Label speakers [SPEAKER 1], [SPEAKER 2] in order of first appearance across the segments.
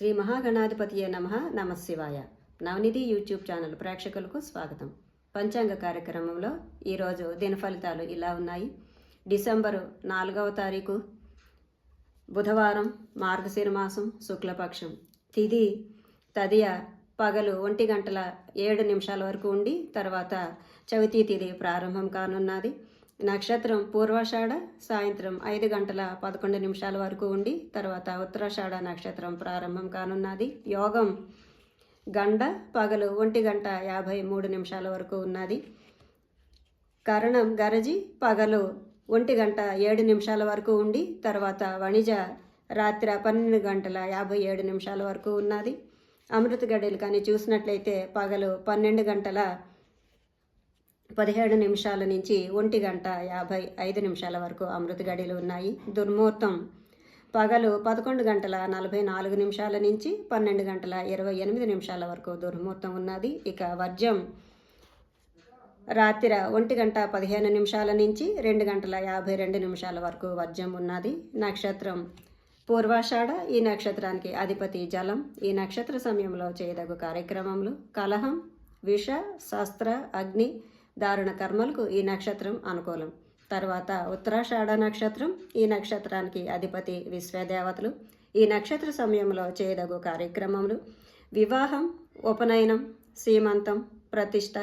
[SPEAKER 1] శ్రీ మహాగణాధిపతియే నమ. నమశివాయ. నవనిధి YouTube channel ప్రేక్షకులకు స్వాగతం. పంచాంగ కార్యక్రమంలో ఈరోజు దిన ఫలితాలు ఇలా ఉన్నాయి. డిసెంబరు నాలుగవ తారీఖు బుధవారం మార్గశిర మాసం శుక్లపక్షం. తిది తదియ పగలు ఒంటి గంటల ఏడు నిమిషాల వరకు ఉండి తర్వాత చవితి తిది ప్రారంభం కానున్నది. నక్షత్రం పూర్వాషాఢ సాయంత్రం ఐదు గంటల పదకొండు నిమిషాల వరకు ఉండి తర్వాత ఉత్తరాషాఢ నక్షత్రం ప్రారంభం కానున్నది. యోగం గండ పగలు ఒంటి గంట యాభై మూడు నిమిషాల వరకు ఉన్నది. కరణం గరజి పగలు ఒంటి గంట ఏడు నిమిషాల వరకు ఉండి తర్వాత వణిజ రాత్రి పన్నెండు గంటల యాభై ఏడు నిమిషాల వరకు ఉన్నది. అమృత గడియలు కానీ చూసినట్లయితే పగలు పన్నెండు గంటల పదిహేడు నిమిషాల నుంచి ఒంటి గంట యాభై ఐదు నిమిషాల వరకు అమృత గడియలు ఉన్నాయి. దుర్ముహూర్తం. పగలు పదకొండు గంటల నలభై నాలుగు నిమిషాల నుంచి పన్నెండు గంటల ఇరవై ఎనిమిది నిమిషాల వరకు దుర్ముహూర్తం ఉన్నది. ఇక వర్జం రాత్రి ఒంటి గంట పదిహేను నిమిషాల నుంచి రెండు గంటల యాభై రెండు నిమిషాల వరకు వర్జం ఉన్నది. నక్షత్రం. పూర్వాషాఢ. ఈ నక్షత్రానికి అధిపతి జలం. ఈ నక్షత్ర సమయంలో చేయదగు కార్యక్రమంలో కలహం విష శస్త్ర అగ్ని దారుణ కర్మలకు ఈ నక్షత్రం అనుకూలం. తర్వాత ఉత్తరాషాఢ నక్షత్రం ఈ నక్షత్రానికి అధిపతి విశ్వదేవతలు. ఈ నక్షత్ర సమయంలో చేయదగు కార్యక్రమములు వివాహం ఉపనయనం సీమంతం ప్రతిష్ట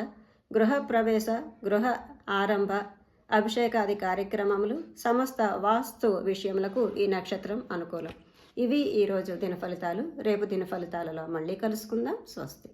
[SPEAKER 1] గృహప్రవేశ గృహ ఆరంభ అభిషేకాది కార్యక్రమములు సమస్త వాస్తు విషయములకు ఈ నక్షత్రం అనుకూలం. ఇవి ఈరోజు దిన ఫలితాలు రేపు దిన ఫలితాలలో మళ్ళీ కలుసుకుందాం. స్వస్తి.